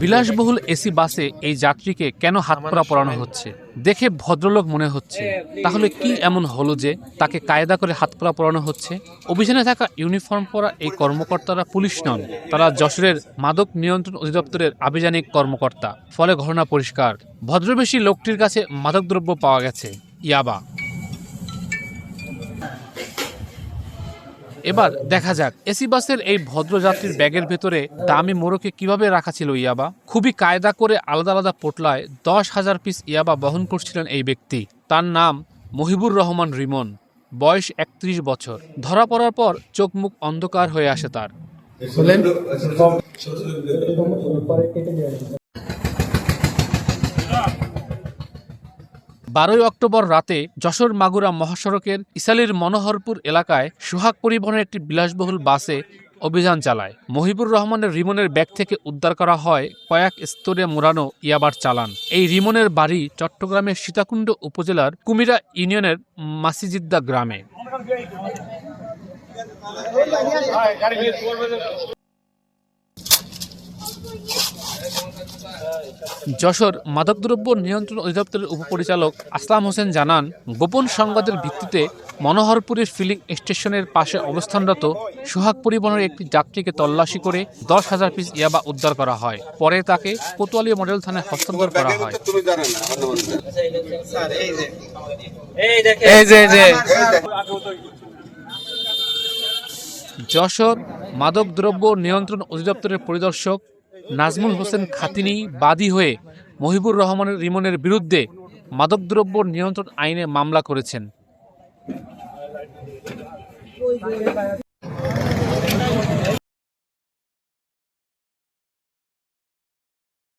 বিলাসবহুল এসি বাসে এই যাত্রীকে কেন হাত করা পরানো হচ্ছে? দেখে ভদ্রলোক মনে হচ্ছে, তাহলে কি এমন হলো যে তাকে কায়দা করে হাত করা পরানো হচ্ছে? অভিযানে থাকা ইউনিফর্ম পরা এই কর্মকর্তারা পুলিশ নন, তারা যশোরের মাদক নিয়ন্ত্রণ অধিদপ্তরের আভিযানিক কর্মকর্তা। ফলে ঘটনা পরিষ্কার। ভদ্রবেশী লোকটির কাছে মাদকদ্রব্য পাওয়া গেছে। ইয়াবা। এবার দেখা যাক এসি বাসের এই ভদ্রযাত্রীর ব্যাগের ভেতরে দামি মোড়কে কীভাবে রাখা ছিল ইয়াবা? খুবই কায়দা করে আলাদা আলাদা পোটলায় দশ হাজার পিস ইয়াবা বহন করছিলেন এই ব্যক্তি। তার নাম মহিবুর রহমান রিমন বয়স একত্রিশ বছর। ধরা পড়ার পর চোখ মুখ অন্ধকার হয়ে আসে তার। বারোই অক্টোবর রাতে যশোর মাগুরা মহাসড়কের ইসালির মনোহরপুর এলাকায় সোহাগ পরিবহনের একটি বিলাসবহুল বাসে অভিযান চালায়। মহিবুর রহমানের রিমনের ব্যাগ থেকে উদ্ধার করা হয় কয়েক স্তরে মোড়ানো ইয়াবার চালান। এই রিমনের বাড়ি চট্টগ্রামের সীতাকুণ্ড উপজেলার কুমিরা ইউনিয়নের মাসিজিদ্দা গ্রামে। যশোর মাদকদ্রব্য নিয়ন্ত্রণ অধিদপ্তরের উপপরিচালক আসলাম হোসেন জানান, গোপন সংবাদের ভিত্তিতে মনোহরপুরের ফিলিং স্টেশনের পাশে অবস্থানরত সোহাগ পরিবহনের একটি যাত্রীকে তল্লাশি করে দশ হাজার পিস ইয়াবা উদ্ধার করা হয়। পরে তাকে কোতোয়ালি মডেল থানায় হস্তান্তর করা হয়। যশোর মাদকদ্রব্য নিয়ন্ত্রণ অধিদপ্তরের পরিদর্শক নাজমুল হোসেন খাতিনি বাদী হয়ে মহিবুর রহমানের রিমনের বিরুদ্ধে মাদকদ্রব্য নিয়ন্ত্রণ আইনে মামলা করেছেন।